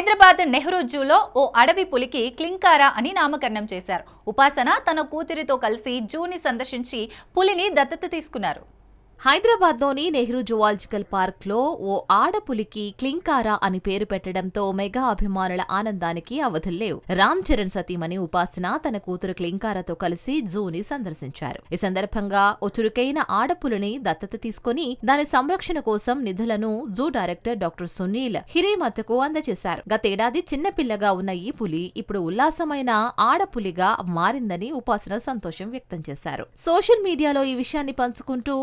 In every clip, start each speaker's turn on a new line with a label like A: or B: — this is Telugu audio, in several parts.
A: హైదరాబాద్ నెహ్రూ జూలో ఓ అడవి పులికి క్లింకారా అని నామకరణం చేశారు. ఉపాసన తన కూతురితో కలిసి జూని సందర్శించి పులిని దత్తత తీసుకున్నారు.
B: హైదరాబాద్లోని నెహ్రూ జువాలజికల్ పార్క్లో ఓ ఆడపులికి క్లింకారా అని పేరు పెట్టడంతో మెగా అభిమానుల ఆనందానికి అవధుల్లేవు రామ్ చరణ్ సతీమణి ఉపాసన తన కూతురు క్లింకారాతో కలిసి జూని సందర్శించారు. ఈ సందర్భంగా ఓ చురుకైన ఆడపులిని దత్తత తీసుకుని దాని సంరక్షణ కోసం నిధులను జూ డైరెక్టర్ డాక్టర్ సునీల్ హిరేమతకు అందజేశారు. గతేడాది చిన్నపిల్లగా ఉన్న ఈ పులి ఇప్పుడు ఉల్లాసమైన ఆడపులిగా మారిందని ఉపాసన సంతోషం వ్యక్తం చేశారు. సోషల్ మీడియాలో ఈ విషయాన్ని పంచుకుంటూ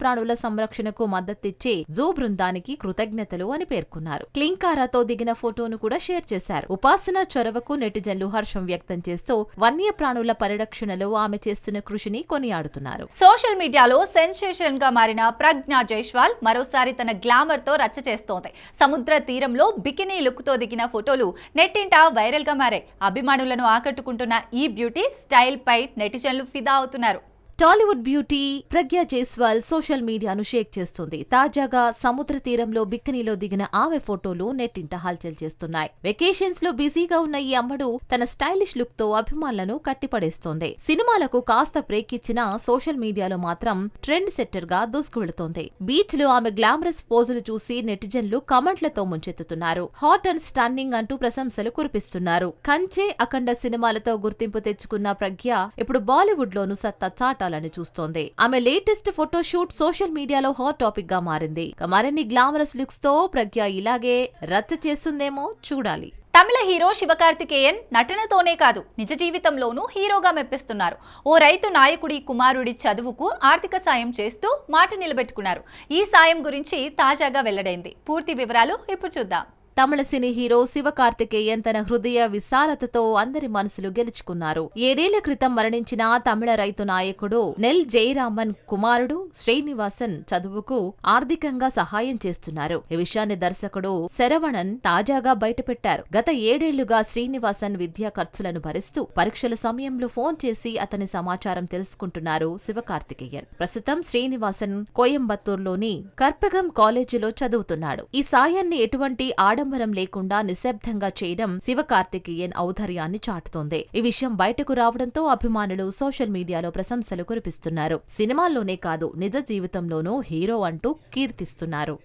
B: వన్యప్రాణుల సంరక్షణకు మద్దతిచ్చే జూ బృందానికి కృతజ్ఞతలు అని పేర్కొన్నారు. క్లింకారాతో దిగిన ఫోటోను కూడా షేర్ చేశారు. ఉపాసన చొరవకు నెటిజన్లు హర్షం వ్యక్తం చేస్తూ వన్యప్రాణుల పరిరక్షణలో ఆమె చేస్తున్న కృషిని కొనియాడుతున్నారు.
A: సోషల్ మీడియాలో సెన్సేషన్గా మారిన ప్రజ్ఞా జైష్వాల్ మరోసారి తన గ్లామర్తో రచ్చ చేస్తోంది. సముద్ర తీరంలో బికినీ లుక్తో దిగిన ఫోటోలు నెట్టింట వైరల్గా మారాయి. అభిమానులను ఆకట్టుకుంటున్న ఈ బ్యూటీ స్టైల్ పై నెటిజన్లు ఫిదా అవుతున్నారు.
B: Tollywood beauty Pragya Jaiswal social మీడియాను షేక్ చేస్తుంది. తాజాగా సముద్ర తీరంలో బిక్కినీలో దిగిన ఆమె ఫోటోలు నెట్టింట హల్చల్ చేస్తున్నాయి. వెకేషన్స్లో బిజీగా ఉన్న ఈ అమ్మడు తన స్టైలిష్ లుక్తో అభిమానులను కట్టిపడేస్తోంది. సినిమాలకు కాస్త బ్రేక్ ఇచ్చిన సోషల్ మీడియాలో మాత్రం ట్రెండ్ సెట్టర్గా దూసుకువెళుతోంది. బీచ్లో ఆమె గ్లామరస్ పోజులు చూసి నెటిజన్లు కమెంట్లతో ముంచెత్తుతున్నారు. హాట్ అండ్ స్టన్నింగ్ అంటూ ప్రశంసలు కురిపిస్తున్నారు. కంచే అఖండ సినిమాలతో గుర్తింపు తెచ్చుకున్న ప్రజ్ఞ ఇప్పుడు బాలీవుడ్ లోను సత్తా చాటాలని చూస్తోంది. ఆమె లేటెస్ట్ ఫోటోషూట్ సోషల్ మీడియాలో హాట్ టాపిక్గా మారింది. మరిన్ని గ్లామరస్ లుక్స్తో ప్రజ్ఞ ఇలాగే రచ్చ చేస్తుందేమో చూడాలి.
A: తమిళ హీరో శివకార్తికేయన్ నటనతోనే కాదు నిజ జీవితంలోనూ హీరోగా మెప్పిస్తున్నారు. ఓ రైతు నాయకుడి కుమారుడి చదువుకు ఆర్థిక సాయం చేస్తూ మాట నిలబెట్టుకున్నారు. ఈ సాయం గురించి తాజాగా వెల్లడైంది. పూర్తి వివరాలు ఇప్పుడు చూద్దాం.
B: తమిళ సినీ హీరో శివకార్తికేయన్ తన హృదయ విశాలతతో అందరి మనసులు గెలుచుకున్నారు. ఏడేళ్ళ క్రితం మరణించిన తమిళ రైతు నాయకుడు నెల్ జయరామన్ కుమారుడు శ్రీనివాసన్ చదువుకు ఆర్థికంగా సహాయం చేస్తున్నారు. ఈ విషయాన్ని దర్శకుడు శరవణన్ తాజాగా బయటపెట్టారు. గత ఏడేళ్ళుగా శ్రీనివాసన్ విద్యా ఖర్చులను భరిస్తూ పరీక్షల సమయంలో ఫోన్ చేసి అతని సమాచారం తెలుసుకుంటున్నారు శివకార్తికేయన్ ప్రస్తుతం శ్రీనివాసన్ కోయంబత్తూర్లోని కర్పగం కాలేజీలో చదువుతున్నాడు. ఈ సాయాన్ని ఎటువంటి ఆడంబరం లేకుండా నిశ్శబ్దంగా చేయడం శివకార్తికేయన్ ఔదర్యాన్ని చాటుతోంది. ఈ విషయం బయటకు రావడంతో అభిమానులు సోషల్ మీడియాలో ప్రశంసలు కురిపిస్తున్నారు. సినిమాల్లోనే కాదు నిజ జీవితంలోనూ హీరో అంటూ కీర్తిస్తున్నారు.